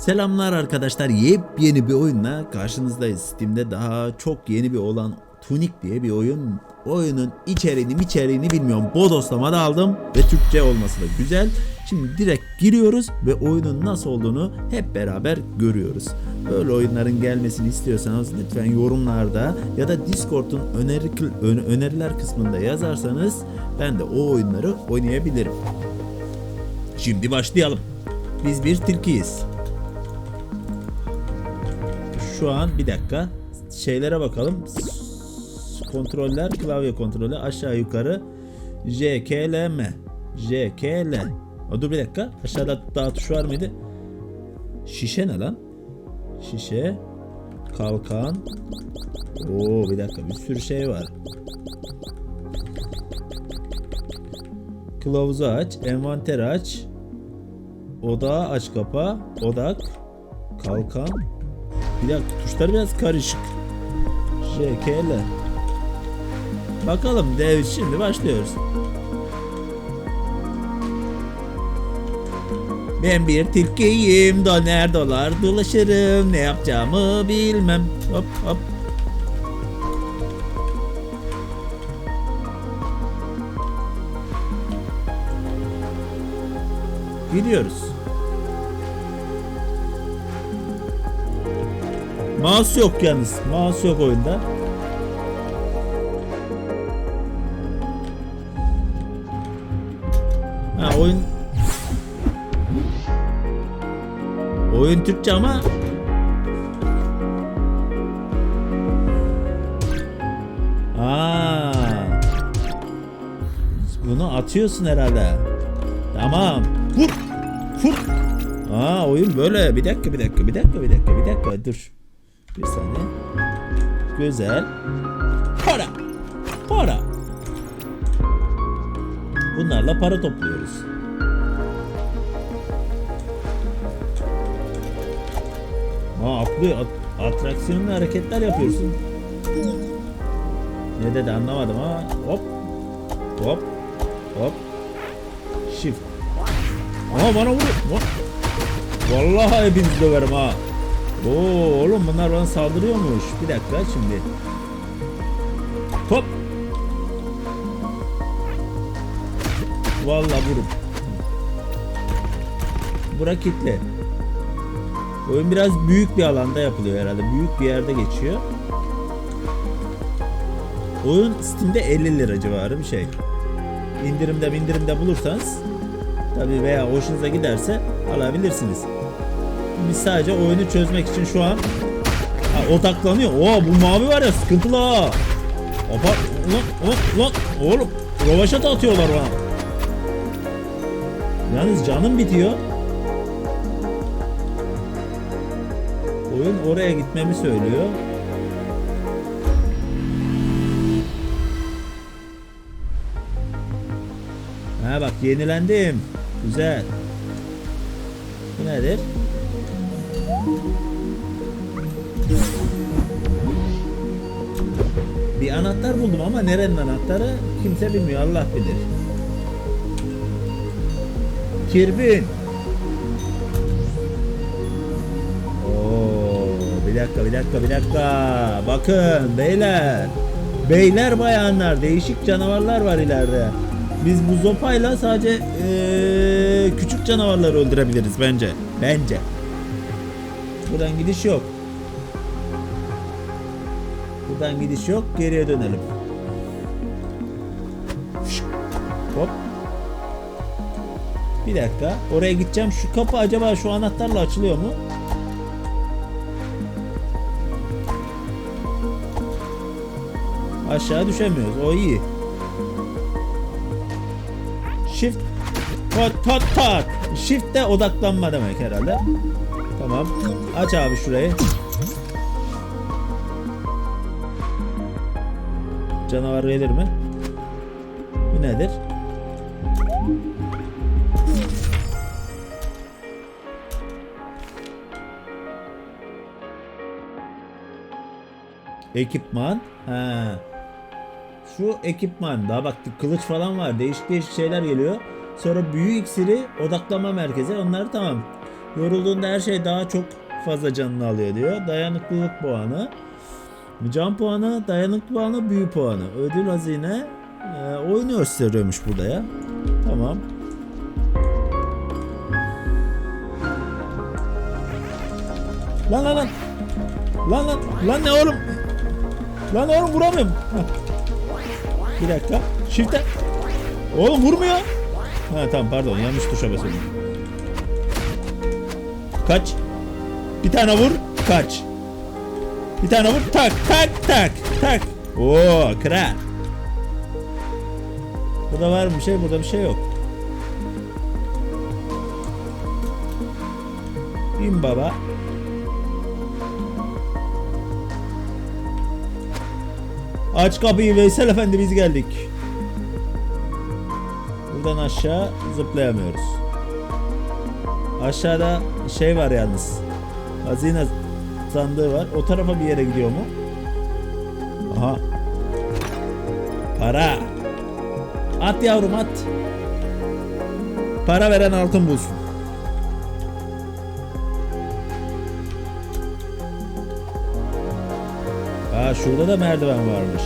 Selamlar arkadaşlar. Yepyeni bir oyunla karşınızdayız. Steam'de daha çok yeni bir olan Tunic diye bir oyun. Oyunun içeriğini içeriğini bilmiyorum. Bodoslamada aldım ve Türkçe olması da güzel. Şimdi direkt giriyoruz ve oyunun nasıl olduğunu hep beraber görüyoruz. Böyle oyunların gelmesini istiyorsanız lütfen yorumlarda ya da Discord'un öneri, ön- öneriler kısmında yazarsanız ben de o oyunları oynayabilirim. Şimdi başlayalım. Biz bir tilkiyiz. Şu an bir dakika şeylere bakalım. Kontroller, klavye kontrolü aşağı yukarı J, K, L, M. J, K, L. Aa, dur bir dakika. Aşağıda daha tuş var mıydı? Şişe ne lan? Şişe, kalkan. Oo bir dakika bir sürü şey var. Kılavuzu aç, envanteri aç. Odağı aç kapa, odak, kalkan. Bir tuşlar biraz karışık. J, K, L. Bakalım dev şimdi başlıyoruz. Ben bir tilkiyim döner dolar dolaşırım ne yapacağımı bilmem hop hop Gidiyoruz. Mouse yok yalnız. Mouse yok oyunda. Ha oyun Oyun Türkçe ama Aa. Bunu atıyorsun herhalde. Tamam. Vur. Vur. Aa oyun böyle. Bir dakika bir dakika bir dakika bir dakika bir dakika dur. Bir saniye. Güzel. Para. Para. Bunlarla para topluyoruz. Aa atlıyor. At- atraksiyonlu hareketler yapıyorsun. Ne dedi anlamadım ama hop hop hop shift. Ama bana vur. Vur. Vallahi hepinizi döverim ha. Oo oğlum bunlar bana saldırıyormuş. Bir dakika şimdi. Hop. Vallahi vurup. Bura kitle. Oyun biraz büyük bir alanda yapılıyor herhalde. Büyük bir yerde geçiyor. Oyun Steam'de 50 lira civarı bir şey. İndirimde indirimde bulursanız tabi veya hoşunuza giderse alabilirsiniz. Biz sadece oyunu çözmek için şu an ha, odaklanıyor. Oo bu mavi var ya sıkıntılı ha. Opa, lan, lan, lan, oğlum rovaşat atıyorlar bana. Yalnız canım bitiyor. Oyun oraya gitmemi söylüyor. Ha bak yenilendim. Güzel. Bu nedir? Bir anahtar buldum ama nerenin anahtarı kimse bilmiyor Allah bilir. Kirbin. Oo, bir dakika bir dakika bir dakika. Bakın beyler. Beyler bayanlar değişik canavarlar var ileride. Biz bu zopayla sadece eee, küçük canavarları öldürebiliriz bence. Bence. Buradan gidiş yok. Buradan gidiş yok. Geriye dönelim. Hop. Bir dakika. Oraya gideceğim. Şu kapı acaba şu anahtarla açılıyor mu? Aşağı düşemiyoruz. O iyi. Shift Tot tot tot. Shift'te odaklanma demek herhalde. Tamam. Aç abi şurayı. Canavar gelir mi? Bu nedir? Ekipman. Ha. Şu ekipman. Daha bak kılıç falan var. Değişik değişik şeyler geliyor. Sonra büyü iksiri odaklama merkezi. Onlar tamam. Yorulduğunda her şey daha çok fazla canını alıyor diyor. Dayanıklılık puanı. Can puanı, dayanıklı puanı, büyü puanı. Ödül hazine e, oyunu gösteriyormuş burada ya. Tamam. Lan lan lan. Lan lan. Lan ne oğlum? Lan oğlum vuramıyorum. Bir dakika. Shift'e. Oğlum vurmuyor. Ha tamam pardon yanlış tuşa basıyorum. Kaç. Bir tane vur. Kaç. Bir tane vur. Tak tak tak tak. Oo kral. Burada var mı bir şey? Burada bir şey yok. İn baba. Aç kapıyı Veysel Efendi biz geldik. Buradan aşağı zıplayamıyoruz. Aşağıda şey var yalnız. Hazine sandığı var. O tarafa bir yere gidiyor mu? Aha. Para. At yavrum at. Para veren altın bulsun. Aa şurada da merdiven varmış.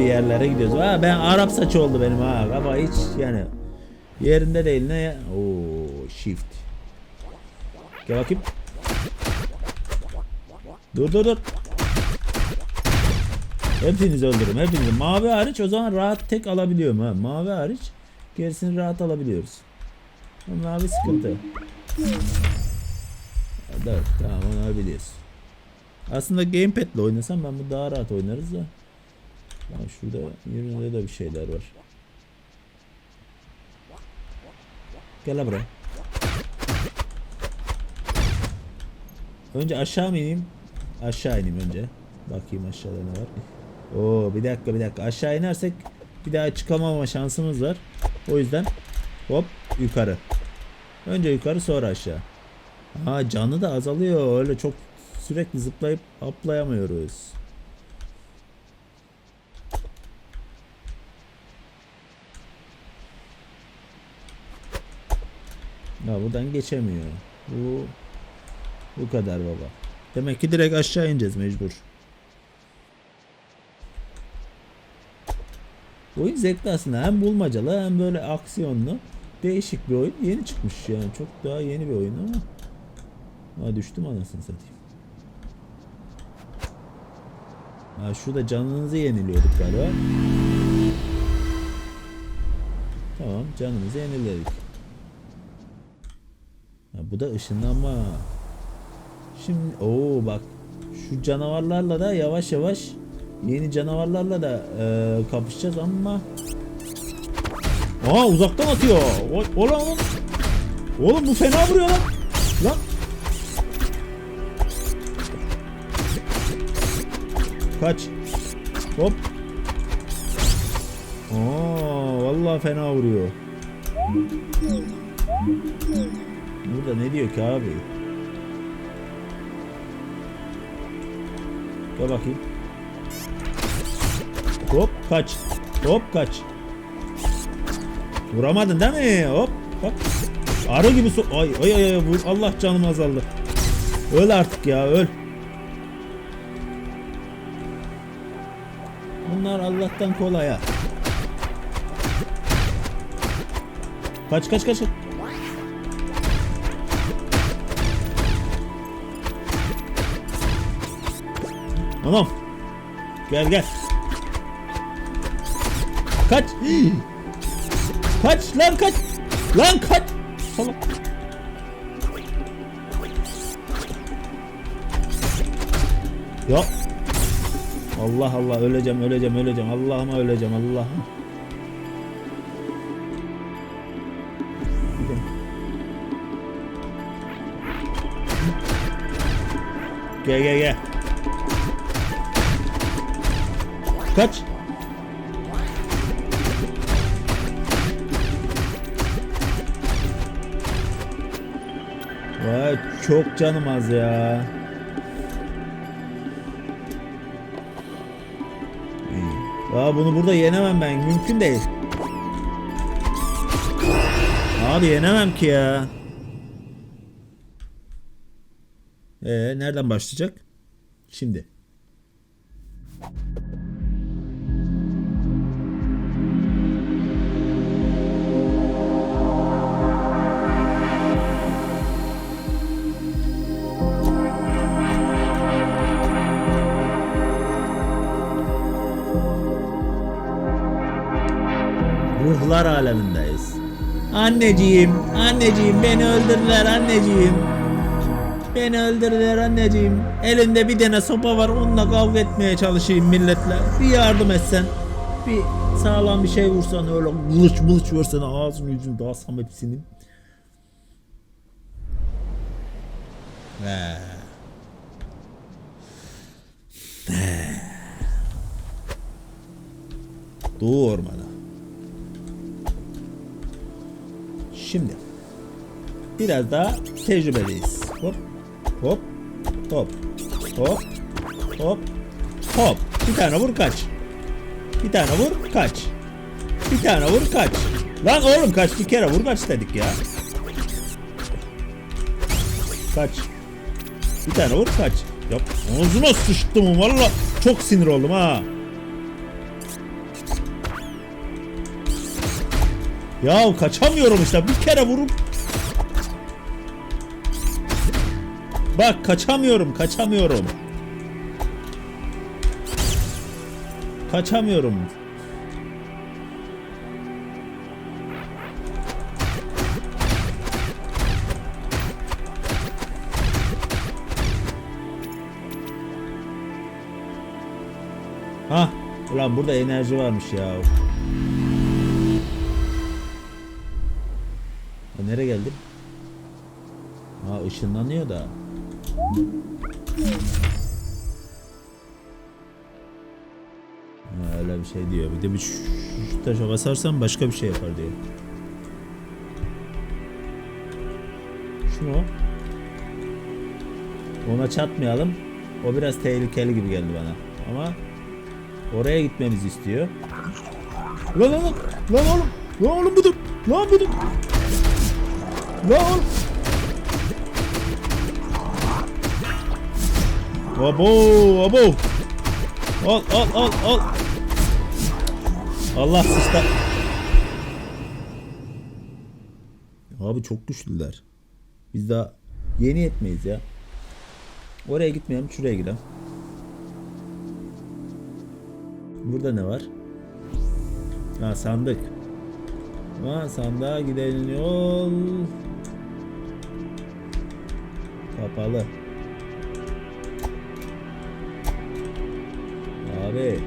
Bir yerlere gidiyoruz. Ha ben Arap saçı oldu benim ha. Ama hiç yani yerinde değil ne? Oo shift. Gel bakayım. Dur dur dur. Hepinizi öldürürüm. Hepinizi. Mavi hariç o zaman rahat tek alabiliyorum ha. Mavi hariç gerisini rahat alabiliyoruz. Mavi sıkıntı. Evet tamam onu biliyoruz. Aslında gamepad ile oynasam ben bu daha rahat oynarız da. Ya şurada yürüyünde de bir şeyler var. Gel la buraya. Önce aşağı mı ineyim? Aşağı ineyim önce. Bakayım aşağıda ne var. Oo bir dakika bir dakika. Aşağı inersek bir daha çıkamama şansımız var. O yüzden hop yukarı. Önce yukarı sonra aşağı. Ha canı da azalıyor. Öyle çok sürekli zıplayıp atlayamıyoruz. Ya buradan geçemiyor. Bu bu kadar baba. Demek ki direkt aşağı ineceğiz mecbur. Oyun zevkli aslında. Hem bulmacalı hem böyle aksiyonlu. Değişik bir oyun. Yeni çıkmış yani. Çok daha yeni bir oyun ama. Ha düştüm anasını satayım. Ha şurada canınızı yeniliyorduk galiba. Tamam canımızı yeniledik. Bu da ışınlanma. Şimdi o bak şu canavarlarla da yavaş yavaş yeni canavarlarla da e, kapışacağız ama Aa uzaktan atıyor. O, oğlum. Oğlum bu fena vuruyor lan. Lan. Kaç. Hop. Aa vallahi fena vuruyor. Burada ne diyor ki abi? Gel bakayım. Hop kaç. Hop kaç. Vuramadın değil mi? Hop bak. Arı gibi so ay ay ay vur. Allah canım azaldı. Öl artık ya öl. Bunlar Allah'tan kolay ha. Kaç kaç kaç. kaç. Tamam. Gel gel. Kaç. Kaç lan kaç. Lan kaç. Salak. Ya. Allah Allah öleceğim öleceğim öleceğim. Allah'ıma öleceğim Allah'ım. Gel gel gel. Kaç. Vay çok canım az ya. Aa bunu burada yenemem ben. Mümkün değil. Abi yenemem ki ya. Ee, nereden başlayacak? Şimdi. Ruhlar alemindeyiz. Anneciğim, anneciğim beni öldürdüler anneciğim. Beni öldürdüler anneciğim. Elinde bir tane sopa var onunla kavga etmeye çalışayım milletle. Bir yardım etsen. Bir sağlam bir şey vursan öyle kılıç mılıç versen ağzını yüzünü dağıtsam hepsini. He. He. Doğu Şimdi biraz daha tecrübeliyiz. Hop hop hop hop hop hop. Bir tane vur kaç. Bir tane vur kaç. Bir tane vur kaç. Lan oğlum kaç bir kere vur kaç dedik ya. Kaç. Bir tane vur kaç. Ya ağzına sıçtım valla. Çok sinir oldum ha. Ya kaçamıyorum işte. Bir kere vurup Bak kaçamıyorum kaçamıyorum. Kaçamıyorum. Ha, ulan burada enerji varmış ya. Nereye geldim? Ha ışınlanıyor da. Öyle bir şey diyor. Bir de bir şu, taşa basarsam başka bir şey yapar diyor. Şu mu? Ona çatmayalım. O biraz tehlikeli gibi geldi bana. Ama oraya gitmemizi istiyor. Lan lan lan! Lan oğlum! Lan oğlum budur! Lan budur! Lan! Abo abo. Al al al al. Allah sıçta. Abi çok güçlüler. Biz daha yeni yetmeyiz ya. Oraya gitmeyelim şuraya gidelim. Burada ne var? Ha sandık. Ha sandığa giden yol kapalı. Abi.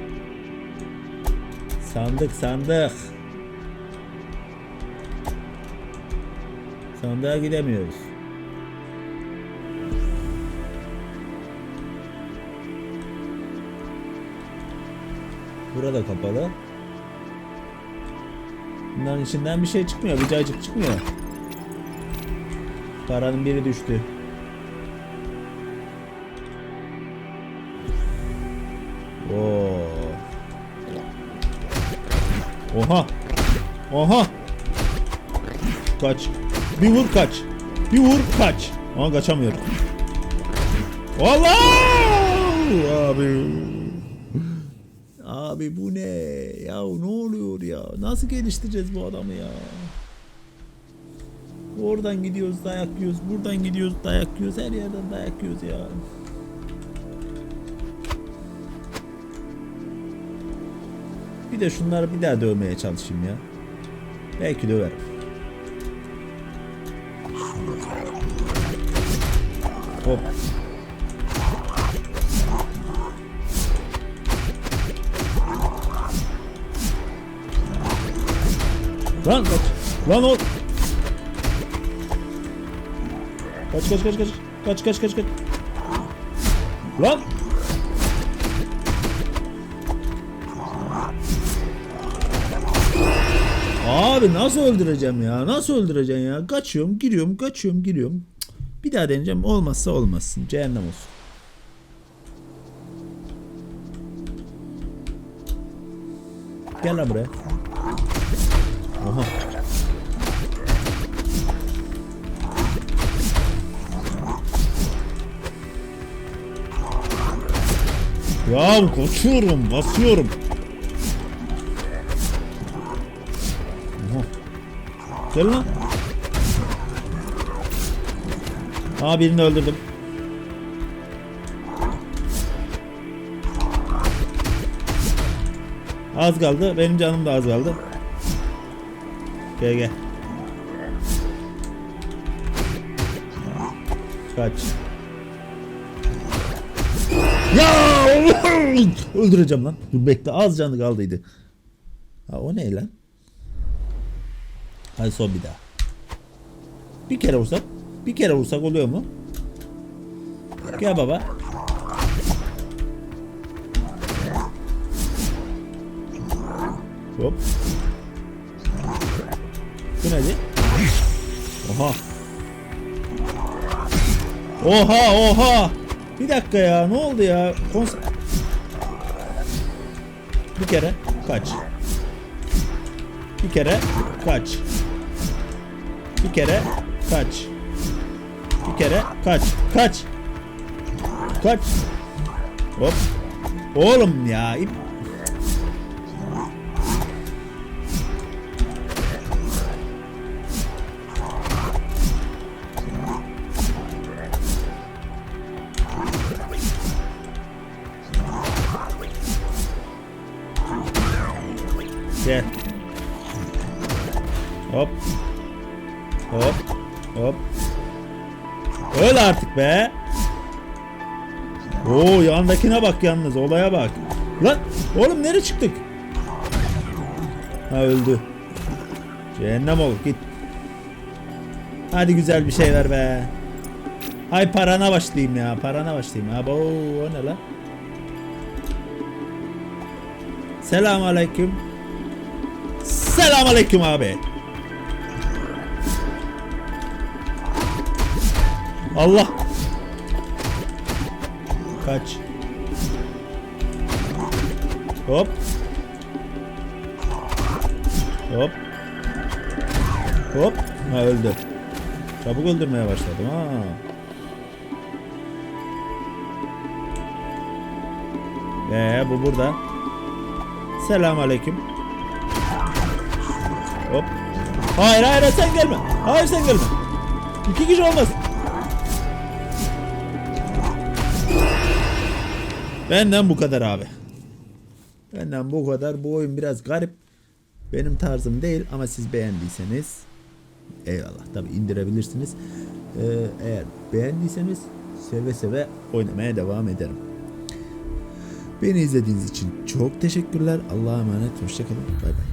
Sandık sandık. Sandığa gidemiyoruz. Burada kapalı. Bunların içinden bir şey çıkmıyor. Bir cacık çıkmıyor. Paranın biri düştü. Oha. Oha. Kaç. Bir vur kaç. Bir vur kaç. Ama kaçamıyorum. Allah! Abi. Abi bu ne? Ya ne oluyor ya? Nasıl geliştireceğiz bu adamı ya? Oradan gidiyoruz dayak yiyoruz. Buradan gidiyoruz dayak yiyoruz. Her yerden dayak yiyoruz ya. Bir de şunları bir daha dövmeye çalışayım ya. Belki döverim. Hop. Lan kaç. Lan o. Kaç kaç kaç kaç. Kaç kaç kaç kaç. Lan. Abi nasıl öldüreceğim ya? Nasıl öldüreceğim ya? Kaçıyorum, giriyorum, kaçıyorum, giriyorum. Bir daha deneyeceğim. Olmazsa olmasın. Cehennem olsun. Gel lan buraya. Oha. Ya kaçıyorum, basıyorum. Gel lan. Aa birini öldürdüm. Az kaldı. Benim canım da az kaldı. Gel gel. Kaç. Ya öldüreceğim lan. Dur bekle az canı kaldıydı. Ha o ne lan? Hadi son bir daha. Bir kere vursak. Bir kere vursak oluyor mu? Gel baba. Hop. Bu neydi? Oha. Oha oha. Bir dakika ya ne oldu ya? Kons bir kere kaç. Bir kere kaç. Bir kere kaç. Bir kere kaç. Kaç. Kaç. Hop. Oğlum ya. Artık be. Oo yandakine bak yalnız olaya bak. Lan oğlum nereye çıktık? Ha öldü. Cehennem ol git. Hadi güzel bir şey ver be. Hay parana başlayayım ya parana başlayayım. Abo o ne lan? Selamun aleyküm. Selamun aleyküm abi. Allah. Kaç. Hop. Hop. Hop. Ha öldü. Çabuk öldürmeye başladım ha. Ee bu burada. Selam aleyküm. Hop. Hayır hayır sen gelme. Hayır sen gelme. İki kişi olmaz. Benden bu kadar abi. Benden bu kadar. Bu oyun biraz garip. Benim tarzım değil ama siz beğendiyseniz eyvallah tabi indirebilirsiniz. Ee, eğer beğendiyseniz seve seve oynamaya devam ederim. Beni izlediğiniz için çok teşekkürler. Allah'a emanet. Hoşçakalın. Bay bay.